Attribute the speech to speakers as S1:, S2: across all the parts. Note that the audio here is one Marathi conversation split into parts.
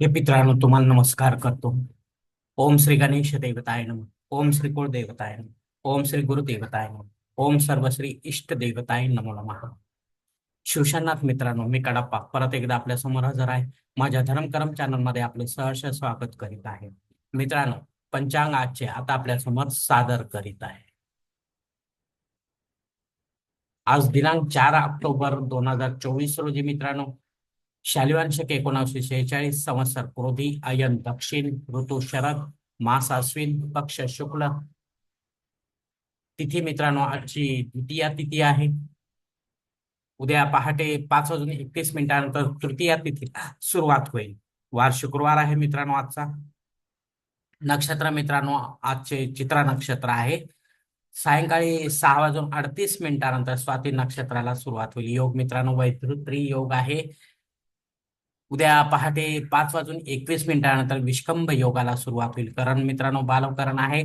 S1: हे मित्रांनो तुम्हाला नमस्कार करतो. ओम श्री गणेश देवताय नम ओम श्री कुळ देवताय नम ओम श्री गुरु देवताय नम ओम सर्वश्री इष्ट देवताय नमो नमः. शिवशनाथ मित्रांनो मी कडप्पा परत एकदा आपल्यासमोर हजर आहे. माझ्या धर्मकरम चॅनलमध्ये आपले सहर्ष स्वागत करीत आहे. मित्रांनो पंचांग आजचे आता आपल्यासमोर सादर करीत आहे. आज दिनांक चार ऑक्टोबर दोन हजार चोवीस रोजी मित्रांनो शालिवांशक एकोणाशे शेहेचाळीस संवत्सर क्रोधी अयन दक्षिण ऋतू शरद मास अश्विन पक्ष शुक्ल. तिथी मित्रांनो आजची द्वितीया तिथी आहे. उद्या पहाटे पाच वाजून एकतीस मिनिटानंतर तृतीया तिथी सुरुवात होईल. वार शुक्रवार आहे मित्रांनो आजचा. नक्षत्र मित्रांनो आजचे चित्रा नक्षत्र आहे. सायंकाळी सहा वाजून अडतीस मिनिटानंतर स्वाती नक्षत्राला सुरुवात होईल. योग मित्रांनो वैत्री योग आहे. उद्या पहाटे पाच वाजून एकवीस मिनिटानंतर विष्कंभ योगाला सुरुवात होईल. करण मित्रांनो बालवकरण आहे.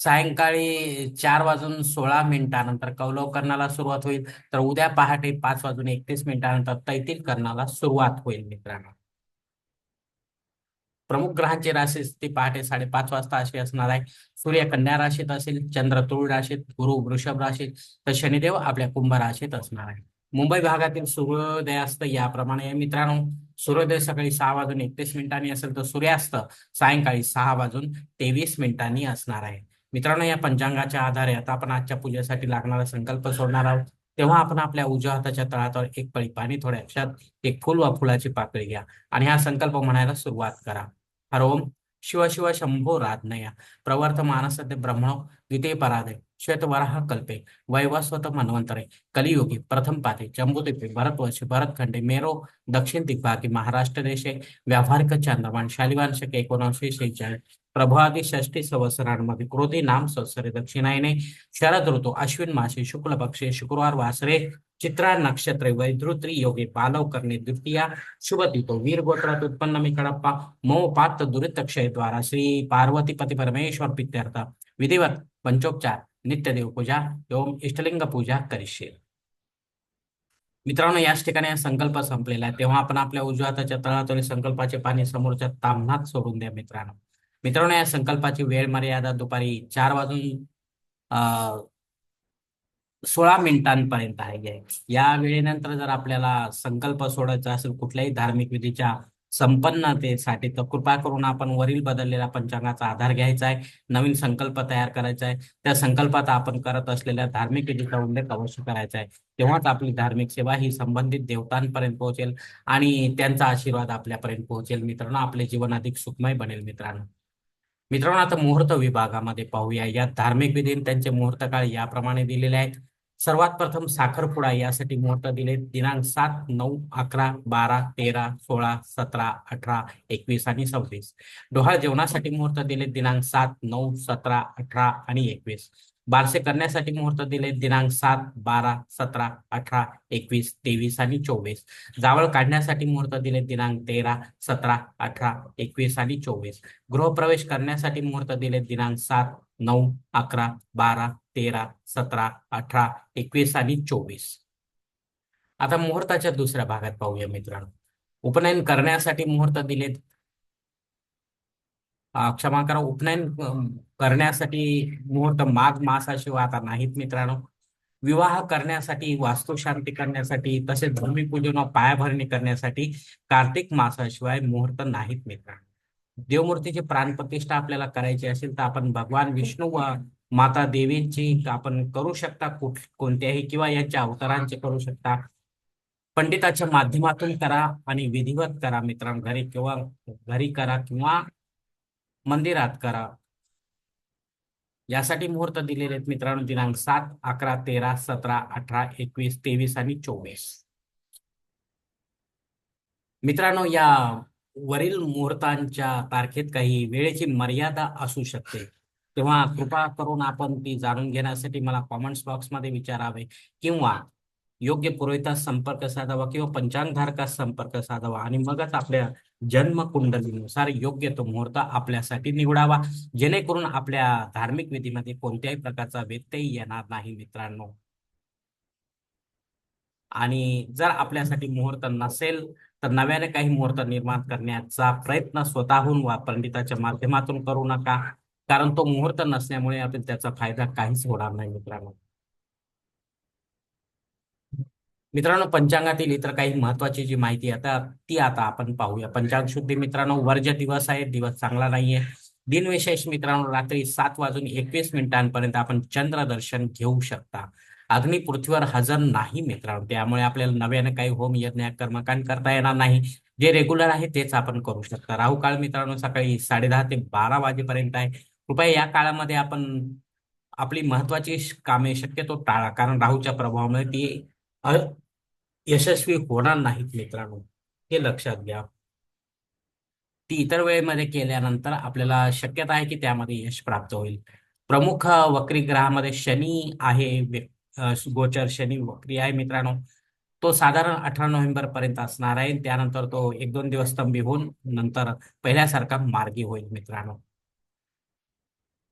S1: सायंकाळी चार वाजून सोळा मिनिटानंतर कौलवकरणाला सुरुवात होईल. तर उद्या पहाटे पाच वाजून एकतीस मिनिटानंतर तैतील करणाला सुरुवात होईल मित्रांनो. प्रमुख ग्रहांची राशी ती पहाटे साडेपाच वाजता अशी असणार आहे. सूर्य कन्या राशीत असेल चंद्र तुळ राशीत गुरु वृषभ राशीत तर शनिदेव आपल्या कुंभ राशीत असणार आहे मुंबई भागातील सूर्योदयास्त याप्रमाणे. आहे मित्रांनो सूर्योदय सकाळी सहा वाजून एकतीस मिनिटांनी असेल तर सूर्यास्त सायंकाळी सहा वाजून तेवीस मिनिटांनी असणार आहे. मित्रांनो या पंचांगाच्या आधारे आता आपण आजच्या पूजेसाठी लागणारा संकल्प सोडणार आहोत. तेव्हा आपण आपल्या उजव्या हाताच्या तळावर एक पळी पाणी थोड्या अक्षात एक फुल व फुलाची पाकळी घ्या आणि हा संकल्प म्हणायला सुरुवात करा. हर ओम शिव शिव शंभो राधनया। प्रवर्त मानसते ब्रह्मणो द्वितीय पराधे। श्वेतवराह कल्पे। वैवस्वत मन्वंतरे। कलियुगी प्रथम पाते। जम्बुद्वीपे भरतवर्षे भरतखंडे मेरो दक्षिण दिग्भागी। महाराष्ट्र देशे। व्यावहारिक चांद्रमान। शालिवान शके शेहेचाळीस प्रभादी षष्टी संवत्सरांमध्ये क्रोधी नाम संवत्सरे दक्षिणायने शरद ऋतू अश्विन मासे शुक्ल पक्षे शुक्रवार वासरे चित्रा नक्षत्रे वैधृत्री योगे पालव करणे द्वितीया शुभ तिथो वीर गोत्रात उत्पन्न मी कडप्पा मो पात्र दुरित क्षय द्वारा श्री पार्वती पती परमेश्वर पित्यर्थ विधिवत पंचोपचार नित्यदेव पूजा एवं इष्टलिंग पूजा करिष्ये। मित्रांनो याच ठिकाणी हा संकल्प संपलेला आहे. तेव्हा आपण आपल्या उजव्या हाताच्या तळातोरी संकल्पाचे पाणी समोरच्या तामणात सोडून द्या मित्रांनो. मित्रांनो या संकल्पाची वेळ मर्यादा दुपारी चार वाजून अं सोळा मिनिटांपर्यंत आहे या वेळेनंतर जर आपल्याला संकल्प सोडायचा असेल कुठल्याही धार्मिक विधीच्या संपन्नतेसाठी तर कृपा करून आपण वरील बदललेल्या पंचांगाचा आधार घ्यायचा आहे नवीन संकल्प तयार करायचा आहे. त्या संकल्पात आपण करत असलेल्या धार्मिक विधीचा उल्लेख अवश्य करायचा आहे. तेव्हाच आपली धार्मिक सेवा ही संबंधित देवतांपर्यंत पोहोचेल आणि त्यांचा आशीर्वाद आपल्यापर्यंत पोहोचेल. मित्रांनो आपले जीवन अधिक सुखमय बनेल मित्रांनो. मित्रांनो आता मुहूर्त विभागामध्ये पाहूया. या धार्मिक विधी त्यांचे मुहूर्त काळ याप्रमाणे दिलेले आहेत. सर्वात प्रथम साखरपुडा यासाठी मुहूर्त दिले. दिनांक सात नऊ अकरा बारा तेरा सोळा सतरा अठरा एकवीस आणि सव्वीस. डोहाळ जेवणासाठी मुहूर्त दिले. दिनांक सात नऊ सतरा अठरा आणि एकवीस. बारसे करण्यासाठी मुहूर्त दिले. दिनांक सात बारा सतरा अठरा एकवीस तेवीस आणि चोवीस. जावळ काढण्यासाठी मुहूर्त दिले. दिनांक तेरा सतरा अठरा एकवीस आणि चोवीस. गृहप्रवेश करण्यासाठी मुहूर्त दिले. दिनांक सात नऊ अकरा बारा तेरा सतरा अठरा एकवीस आणि चोवीस. आता मुहूर्ताच्या दुसऱ्या भागात पाहूया मित्रांनो. उपनयन करण्यासाठी मुहूर्त दिलेत. क्षमा करा. उपनयन करण्यासाठी मुहूर्त माघ मासाशिवाय आता नाहीत मित्रांनो. विवाह करण्यासाठी वास्तुशांती करण्यासाठी तसेच भूमिपूजन व पायाभरणी करण्यासाठी कार्तिक मासाशिवाय मुहूर्त नाहीत मित्रांनो. देवमूर्तीची प्राणप्रतिष्ठा आपल्याला करायची असेल तर आपण भगवान विष्णू व माता देवींची आपण करू शकता कुठ कोणत्याही किंवा यांच्या अवतारांचे करू शकता. पंडिताच्या माध्यमातून करा आणि विधिवत करा मित्रांनो. घरी किंवा घरी करा किंवा मंदिरात करा. यासाठी मुहूर्त दिलेले आहेत मित्रांनो दिनांक सात अकरा तेरा सतरा अठरा एकवीस तेवीस आणि चोवीस. मित्रांनो या वरील मुहूर्तांच्या तारखेत काही वेळेची मर्यादा असू शकते. तेव्हा कृपा करून आपण ती जाणून घेण्यासाठी मला कॉमेंट्स बॉक्समध्ये विचारावे किंवा योग्य पुरोहितास संपर्क साधावा किंवा पंचांगधारकास संपर्क साधावा आणि मगच आपल्या जन्म कुंडलीनुसार योग्य तो मुहूर्त आपल्यासाठी निवडावा. जेणेकरून आपल्या धार्मिक विधीमध्ये कोणत्याही प्रकारचा व्यत्यय येणार नाही मित्रांनो. आणि जर आपल्यासाठी मुहूर्त नसेल तर नव्याने काही मुहूर्त निर्माण करण्याचा प्रयत्न स्वतःहून वा पंडिताच्या माध्यमातून करू नका. कारण तो मुहूर्त नसल्यामुळे आपण त्याचा फायदा काहीच होणार नाही मित्रांनो. मित्रांनो पंचांगातील इतर काही महत्वाची जी माहिती आता ती आता आपण पाहूया. पंचांग शुद्धी मित्रांनो वर्ज दिवस आहे दिवस चांगला नाहीये. दिनविशेष मित्रांनो रात्री सात वाजून एकवीस मिनिटांपर्यंत आपण चंद्र दर्शन घेऊ शकता. अग्नी पृथ्वीवर हजर नाही मित्रांनो त्यामुळे आपल्याला नव्याने काही होम यज्ञ कर्मकांड करता येणार नाही. जे रेग्युलर आहे तेच आपण करू शकता. राहू काळ मित्रांनो सकाळी साडेदहा ते बारा वाजेपर्यंत आहे. कृपया या काळामध्ये आपण आपली महत्वाची कामे शक्यतो टाळा कारण राहूच्या प्रभावामुळे ती यशस्वी होणार नाहीत मित्रांनो हे लक्षात घ्या. ती इतर वेळेमध्ये केल्यानंतर आपल्याला शक्यता आहे की त्यामध्ये यश प्राप्त होईल. प्रमुख वक्री ग्रहामध्ये शनी आहे गोचर शनी वक्री आहे मित्रांनो. तो साधारण अठरा नोव्हेंबर पर्यंत असणार आहे. त्यानंतर तो एक दोन दिवस स्तंभी होऊन नंतर पहिल्यासारखा मार्गी होईल मित्रांनो.